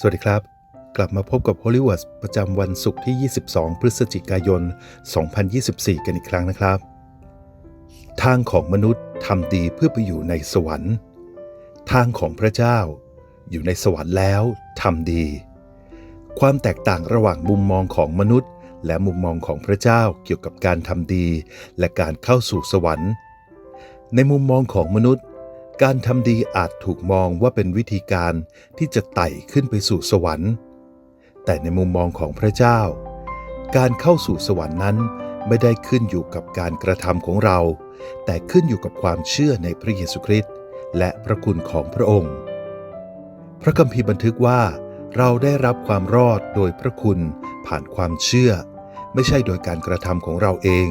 สวัสดีครับ กลับมาพบกับ Hollywood ประจำวันศุกร์ที่ 22 พฤศจิกายน 2024 กันอีกครั้งนะครับ ทางของมนุษย์ทำดีเพื่อไปอยู่ในสวรรค์ ทางของพระเจ้า อยู่ในสวรรค์แล้วทำดี ความแตกต่างระหว่างมุมมองของมนุษย์ และมุมมองของพระเจ้าเกี่ยวกับการทำดี และการเข้าสู่สวรรค์ ในมุมมองของมนุษย์ การทำดีอาจถูกมองว่าเป็นวิธีการที่จะไต่ขึ้นไปสู่สวรรค์ แต่ในมุมมองของพระเจ้า การเข้าสู่สวรรค์นั้นไม่ได้ขึ้นอยู่กับการกระทำของเรา แต่ขึ้นอยู่กับความเชื่อในพระเยซูคริสต์และพระคุณของพระองค์ พระคัมภีร์บันทึกว่า เราได้รับความรอดโดยพระคุณผ่านความเชื่อ ไม่ใช่โดยการกระทำของเราเอง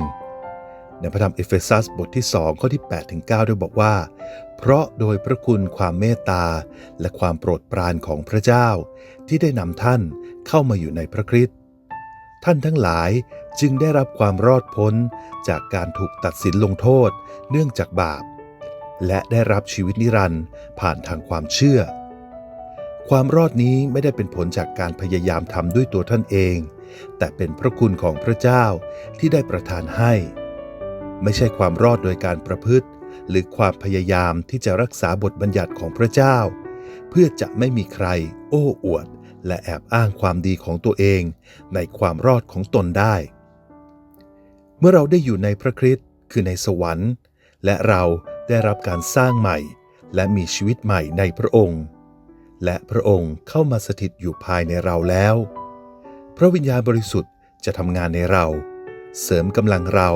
ในพระธรรมเอเฟซัสบทที่ 2 ข้อที่8ถึง9ด้วยบอกว่า เพราะโดยพระคุณความเมตตา และความโปรดปรานของพระเจ้า ที่ได้นำท่านเข้ามาอยู่ในพระคริสต์ท่านทั้งหลายจึงได้รับความรอดพ้นจากการถูกตัดสินลงโทษ เนื่องจากบาป และได้รับชีวิตนิรันดร์ผ่านทางความเชื่อ ความรอดนี้ไม่ได้เป็นผลจากการพยายามทำด้วยตัวท่านเอง แต่เป็นพระคุณของพระเจ้าที่ได้ประทานให้ ไม่ใช่ความรอดโดยการประพฤติ หรือความพยายามที่จะรักษาบทบัญญัติของพระเจ้า เพื่อจะไม่มีใคร โอ้อวด และแอบอ้างความดีของตัวเอง ในความรอดของตนได้ เมื่อเราได้อยู่ในพระคริสต์คือในสวรรค์ และเราได้รับการสร้างใหม่ และมีชีวิตใหม่ในพระองค์ และพระองค์เข้ามาสถิตอยู่ภายในเราแล้ว พระวิญญาณบริสุทธิ์จะทำงานในเรา เสริมกำลังเรา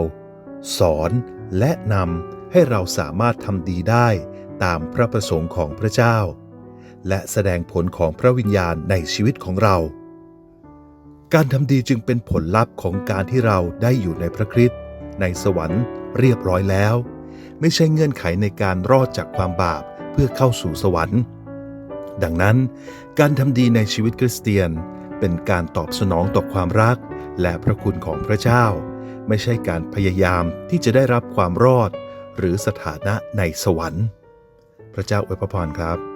สอนและนำให้เราสามารถทำดีได้ตามพระประสงค์ของพระเจ้า และแสดงผลของพระวิญญาณในชีวิตของเรา การทำดีจึงเป็นผลลัพธ์ของการที่เราได้อยู่ในพระคริสต์ในสวรรค์เรียบร้อยแล้ว ไม่ใช่เงื่อนไขในการรอดจากความบาปเพื่อเข้าสู่สวรรค์ ดังนั้น การทำดีในชีวิตคริสเตียน เป็นการตอบสนองต่อความรักและพระคุณของพระเจ้า ไม่ใช่การพยายามที่จะได้รับความรอด หรือสถานะในสวรรค์ พระเจ้าอวยพรครับ